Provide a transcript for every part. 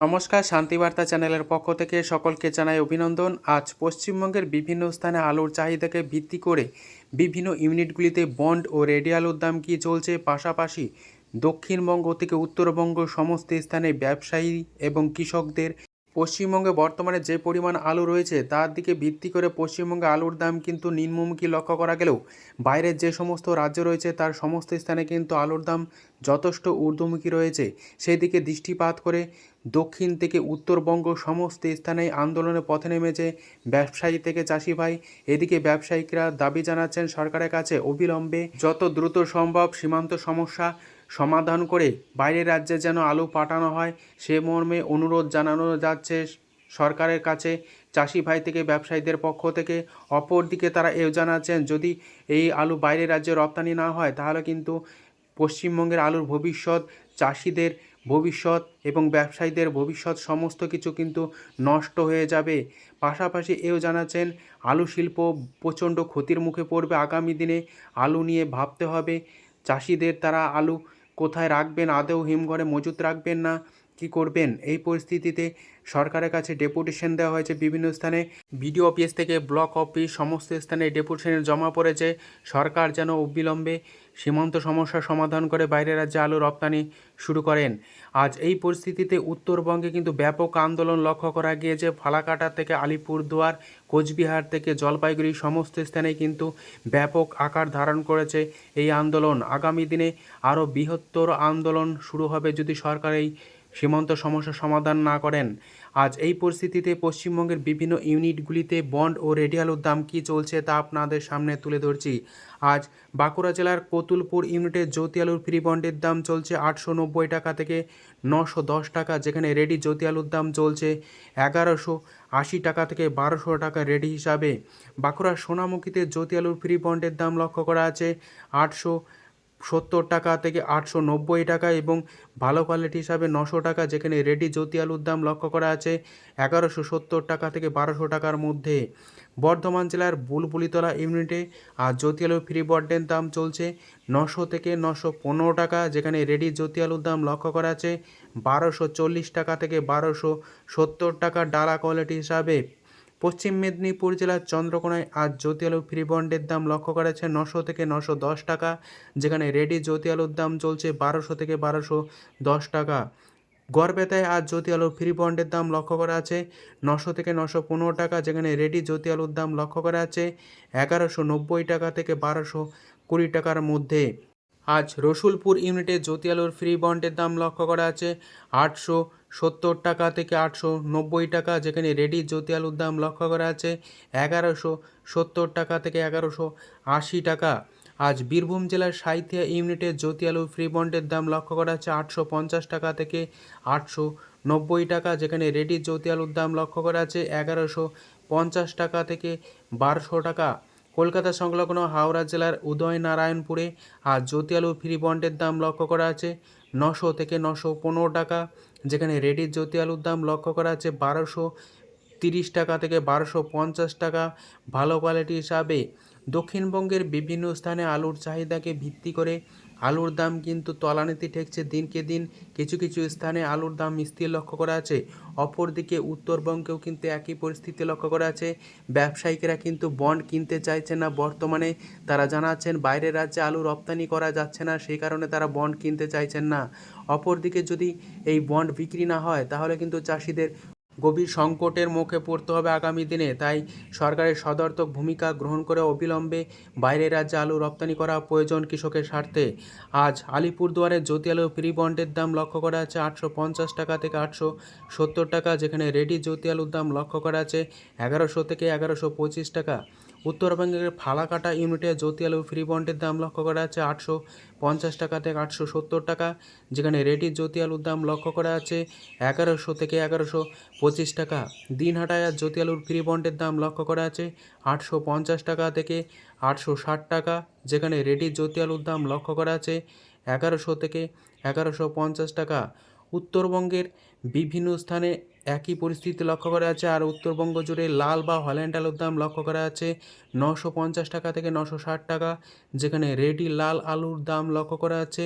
নমস্কার, শান্তিবার্তা চ্যানেলের পক্ষ থেকে সকলকে জানাই অভিনন্দন। আজ পশ্চিমবঙ্গের বিভিন্ন স্থানে আলুর চাহিদাকে ভিত্তি করে বিভিন্ন ইউনিটগুলিতে বন্ড ও রেডি আলুর দাম কী চলছে? পাশাপাশি দক্ষিণবঙ্গ থেকে উত্তরবঙ্গ সমস্ত স্থানে ব্যবসায়ী এবং কৃষকদের পশ্চিমবঙ্গে বর্তমানে যে পরিমাণ আলু রয়েছে, তার দিকে ভিত্তি করে পশ্চিমবঙ্গে আলুর দাম কিন্তু নিম্নমুখী লক্ষ্য করা গেলেও, বাইরের যে সমস্ত রাজ্য রয়েছে, তার সমস্ত স্থানে কিন্তু আলুর দাম যথেষ্ট ঊর্ধ্বমুখী রয়েছে। সেই দিকে দৃষ্টিপাত করে দক্ষিণ থেকে উত্তরবঙ্গ সমস্ত স্থানে আন্দোলনের পথে নেমেছে ব্যবসায়ী থেকে চাষি ভাই। এদিকে ব্যবসায়িকরা দাবি জানাচ্ছেন, সরকারের কাছে অবিলম্বে যত দ্রুত সম্ভব সীমান্ত সমস্যা সমাধান করে বাইরের রাজ্যে যেন আলু পাঠানো হয়, সে মর্মে অনুরোধ জানানো যাচ্ছে সরকারের কাছে। চাষি ভাই থেকে, ব্যবসায়ীদের পক্ষ থেকে অপরদিকে তারা এও জানাচ্ছেন, যদি এই আলু বাইরের রাজ্যে রপ্তানি না হয়, তাহলে কিন্তু পশ্চিমবঙ্গের আলুর ভবিষ্যৎ, চাষিদের ভবিষ্যৎ এবং ব্যবসায়ীদের ভবিষ্যৎ সমস্ত কিছু কিন্তু নষ্ট হয়ে যাবে। পাশাপাশি এও জানাচ্ছেন, আলু শিল্প প্রচণ্ড ক্ষতির মুখে পড়বে। আগামী দিনে আলু নিয়ে ভাবতে হবে। চাষিদের তারা আলু কোথায় রাখবেন? আদৌ হিমঘরে মজুত রাখবেন না? কি করবেন? এই পরিস্থিতিতে সরকারের কাছে ডেপুটেশন দেওয়া হয়েছে বিভিন্ন স্থানে। বিডিও অফিস থেকে ব্লক অফিস সমস্ত স্থানে ডেপুটেশন জমা পড়েছে। সরকার যেন অবিলম্বে সীমান্ত সমস্যার সমাধান করে বাইরের রাজ্যে আলু রপ্তানি শুরু করেন। আজ এই পরিস্থিতিতে উত্তরবঙ্গে কিন্তু ব্যাপক আন্দোলন লক্ষ্য করা গিয়েছে। ফালাকাটা থেকে আলিপুরদুয়ার, কোচবিহার থেকে জলপাইগুড়ি, সমস্ত স্থানে কিন্তু ব্যাপক আকার ধারণ করেছে এই আন্দোলন। আগামী দিনে আরও বৃহত্তর আন্দোলন শুরু হবে যদি সরকার এই সীমান্ত সমস্যার সমাধান না করেন। আজ এই পরিস্থিতিতে পশ্চিমবঙ্গের বিভিন্ন ইউনিটগুলিতে বন্ড ও রেডি আলুর দাম কী চলছে তা আপনাদের সামনে তুলে ধরছি। আজ বাঁকুড়া জেলার কতুলপুর ইউনিটে জ্যোতি আলুর ফ্রি বন্ডের দাম চলছে আটশো নব্বই টাকা থেকে নশো দশ টাকা, যেখানে রেডি জ্যোতি আলুর দাম চলছে এগারোশো আশি টাকা থেকে বারোশো টাকা রেডি হিসাবে। বাঁকুড়ার সোনামুখীতে জ্যোতি আলুর ফ্রি বন্ডের দাম লক্ষ্য করা আছে আটশো সত্তর টাকা থেকে আটশো নব্বই টাকা এবং ভালো কোয়ালিটি হিসাবে নশো টাকা, যেখানে রেডি জ্যোতি আলুর দাম লক্ষ্য করা আছে এগারোশো সত্তর টাকা থেকে বারোশো টাকার মধ্যে। বর্ধমান জেলার বুলবুলিতলা ইউনিটে আর জ্যোতি আলুর ফ্রি বর্ডের দাম চলছে নশো থেকে নশো পনেরো টাকা, যেখানে রেডি জ্যোতি আলুর দাম লক্ষ্য করা আছে বারোশো চল্লিশ টাকা থেকে বারোশো সত্তর টাকা। ডালা কোয়ালিটি হিসাবে পশ্চিম মেদিনীপুর জেলার চন্দ্রকোনায় আজ জ্যোতি আলু ফ্রি বন্ডের দাম লক্ষ্য করা যাচ্ছে নশো থেকে নশো দশ টাকা, যেখানে রেডি জ্যোতি আলুর দাম চলছে বারোশো থেকে বারোশো দশ টাকা। গড়বেতায় আজ জ্যোতি আলুর ফ্রি বন্ডের দাম লক্ষ্য করা আছে নশো থেকে নশো পনেরো টাকা, যেখানে রেডি জ্যোতি আলুর দাম লক্ষ্য করা আছে এগারোশো নব্বই টাকা থেকে বারোশো কুড়ি টাকার মধ্যে। আজ রসুলপুর ইউনিটে জ্যোতি আলুর ফ্রি বন্ডের দাম লক্ষ্য করা আছে আটশো সত্তর টাকা থেকে আটশো নব্বই টাকা, যেখানে রেডি জ্যোতি আলুর দাম লক্ষ্য করা আছে, এগারোশো সত্তর টাকা থেকে এগারোশো আশি টাকা। আজ বীরভূম জেলার সাঁইথিয়া ইউনিটে জ্যোতি আলু ফ্রি বন্ডের দাম লক্ষ্য করা আছে আটশো পঞ্চাশ টাকা থেকে আটশো নব্বই টাকা, যেখানে রেডি জ্যোতি আলুর দাম লক্ষ্য করা আছে এগারোশো পঞ্চাশ টাকা থেকে বারোশো টাকা। কলকাতা সংলগ্ন হাওড়া জেলার উদয়নারায়ণপুরে আর জ্যোতি আলু ফ্রি বন্ডের দাম লক্ষ্য করা আছে নশো থেকে নশো পনেরো টাকা। যেখানে রেডির জ্যোতি আলুর দাম লক্ষ্য করা আছে বারোশো তিরিশ টাকা থেকে বারোশো পঞ্চাশ টাকা। ভালো কোয়ালিটি হিসাবে দক্ষিণবঙ্গের বিভিন্ন স্থানে আলুর চাহিদাকে ভিত্তি করে আলুর দাম কিন্তু তলানিতে ঠেকছে দিনকে দিন। কিছু কিছু স্থানে আলুর দাম স্থির লক্ষ্য করা আছে। অপরদিকে উত্তরবঙ্গেও কিন্তু একই পরিস্থিতি লক্ষ্য করা আছে। ব্যবসায়িকেরা কিন্তু বন্ড কিনতে চাইছে না বর্তমানে। তারা জানাচ্ছেন, বাইরের রাজ্যে আলু রপ্তানি করা যাচ্ছে না, সেই কারণে তারা বন্ড কিনতে চাইছেন না। অপরদিকে যদি এই বন্ড বিক্রি না হয়, তাহলে কিন্তু চাষিদের গভীর সংকটের মুখে পড়তে হবে আগামী দিনে। তাই সরকারের সদর্থক ভূমিকা গ্রহণ করে অবিলম্বে বাইরের রাজ্যে আলু রপ্তানি করা প্রয়োজন কৃষকের স্বার্থে। আজ আলিপুরদুয়ারে জ্যোতি আলু ফ্রি বন্ডের দাম লক্ষ্য করা আছে আটশো পঞ্চাশ টাকা থেকে আটশো সত্তর টাকা, যেখানে রেডি জ্যোতি আলুর দাম লক্ষ্য করা আছে এগারোশো থেকে এগারোশো পঁচিশ টাকা। উত্তরবঙ্গের ফালাকাটা ইউনিটে জ্যোতি আলু ফ্রি বন্ডের দাম লক্ষ্য করা আছে আটশো পঞ্চাশ টাকা থেকে আটশো সত্তর টাকা, যেখানে রেডি জ্যোতি আলুর দাম লক্ষ্য করা আছে এগারোশো থেকে এগারোশো পঁচিশ টাকা। দিনহাটায় জ্যোতি আলুর ফ্রি বন্ডের দাম লক্ষ্য করা আছে আটশো পঞ্চাশ টাকা থেকে আটশো ষাট টাকা, যেখানে রেডি জ্যোতি আলুর দাম লক্ষ্য করা আছে এগারোশো থেকে এগারোশো পঞ্চাশ টাকা। উত্তরবঙ্গের বিভিন্ন স্থানে একই পরিস্থিতি লক্ষ্য করা যাচ্ছে, আর উত্তরবঙ্গ জুড়ে লাল বা হল্যান্ড আলুর দাম লক্ষ্য করা যাচ্ছে নশো পঞ্চাশ টাকা থেকে নশো ষাট টাকা, যেখানে রেডি লাল আলুর দাম লক্ষ্য করা যাচ্ছে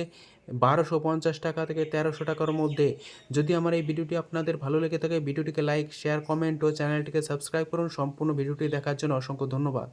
বারোশো পঞ্চাশ টাকা থেকে তেরোশো টাকার মধ্যে। যদি আমার এই ভিডিওটি আপনাদের ভালো লেগে থাকে, ভিডিওটিকে লাইক, শেয়ার, কমেন্ট ও চ্যানেলটিকে সাবস্ক্রাইব করুন। সম্পূর্ণ ভিডিওটি দেখার জন্য অসংখ্য ধন্যবাদ।